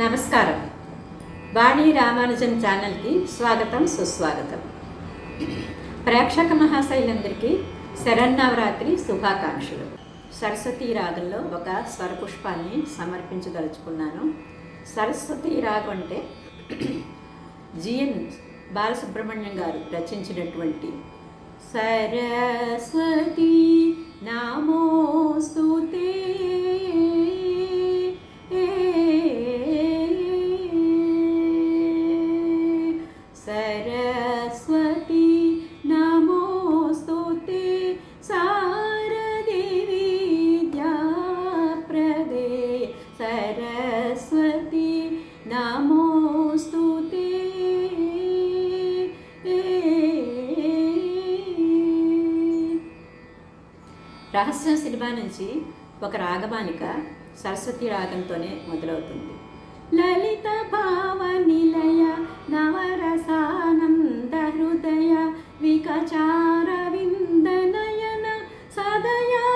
నమస్కారం. వాణి రామానుజన్ ఛానల్కి స్వాగతం సుస్వాగతం. ప్రేక్షక మహాశైలందరికీ శరన్నవరాత్రి శుభాకాంక్షలు. సరస్వతి రాగంలో ఒక స్వరపుష్పాన్ని సమర్పించదలుచుకున్నాను. సరస్వతి రాగం అంటే జిఎన్ బాలసుబ్రహ్మణ్యం గారు రచించినటువంటి సరస్వతి నామోస్తుతే రహస్యం సినిమా నుంచి ఒక రాగమానిక సరస్వతి రాగంతోనే మొదలవుతుంది. లలిత భావ నిలయ నవరసానంద హృదయ వికచార విందనయన సదయా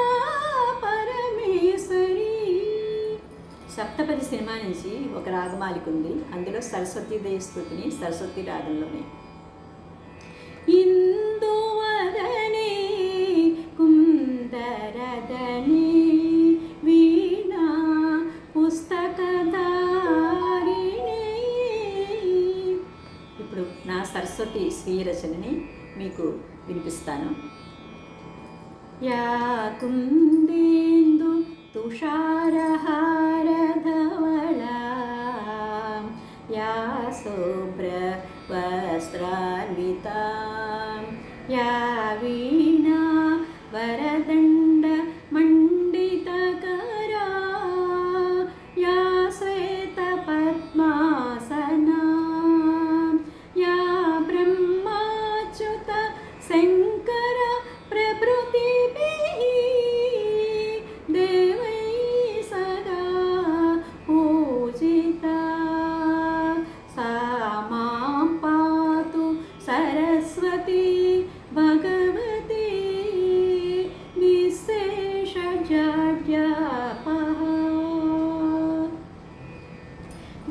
పరమేశ్వరి. సప్తపది సినిమా నుంచి ఒక రాగమాలిక ఉంది అందులో సరస్వతి స్తుతిని సరస్వతి రాగంలోనే స్వీయ రచనని మీకు వినిపిస్తాను. యా కుందేందు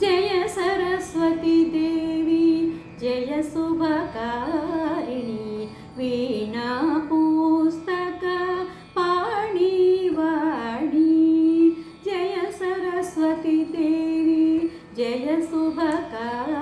जय सरस्वती देवी जय शुभकारिणी वीणा पुस्तक पाणिवाणी जय सरस्वती देवी जय शुभकारिणी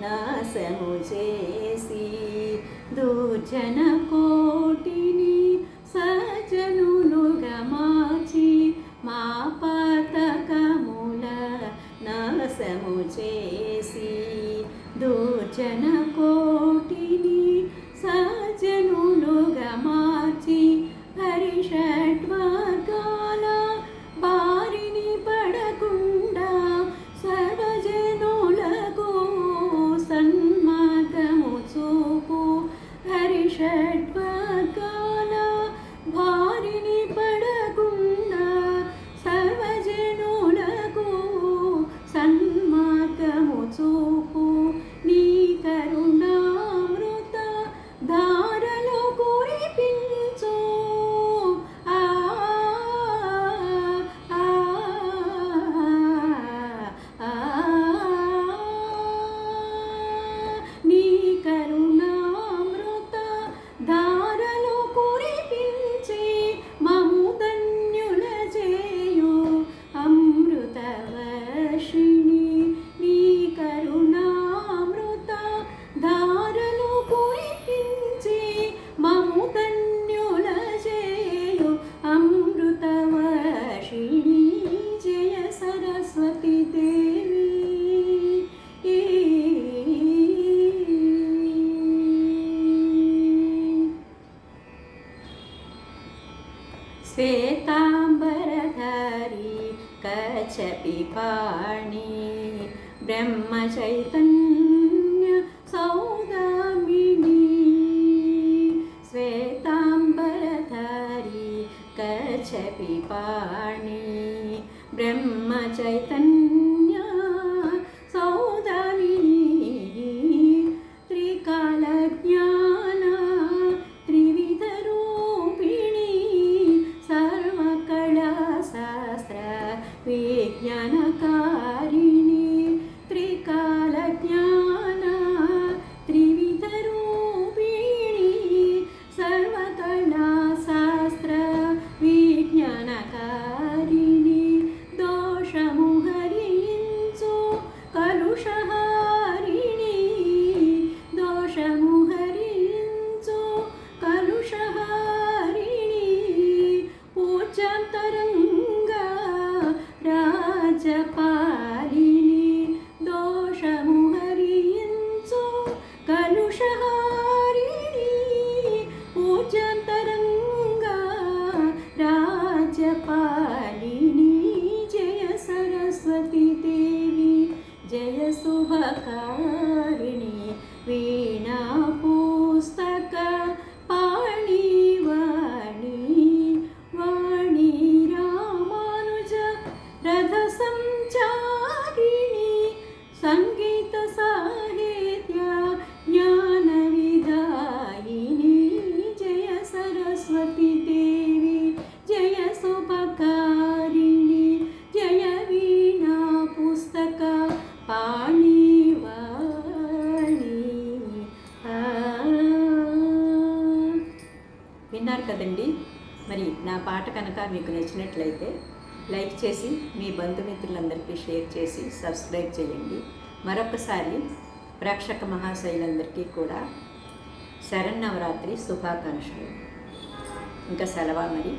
నాశము చేసి దూర్జన षड्वगा सरस्वती देवी। श्वेताम्बरधारी कच्छपिपाणि ब्रह्मचैतन्य सौदामिनी। श्वेताम्बरधारी कच्छपिपाणि ब्रह्मचैतन्य welcome. మీకు నచ్చినట్లయితే లైక్ చేసి మీ బంధుమిత్రులందరికీ షేర్ చేసి సబ్స్క్రైబ్ చేయండి. మరొకసారి ప్రేక్షక మహాశైలందరికీ కూడా శరణ్ నవరాత్రి శుభాకాంక్షలు. ఇంకా సెలవా మరి?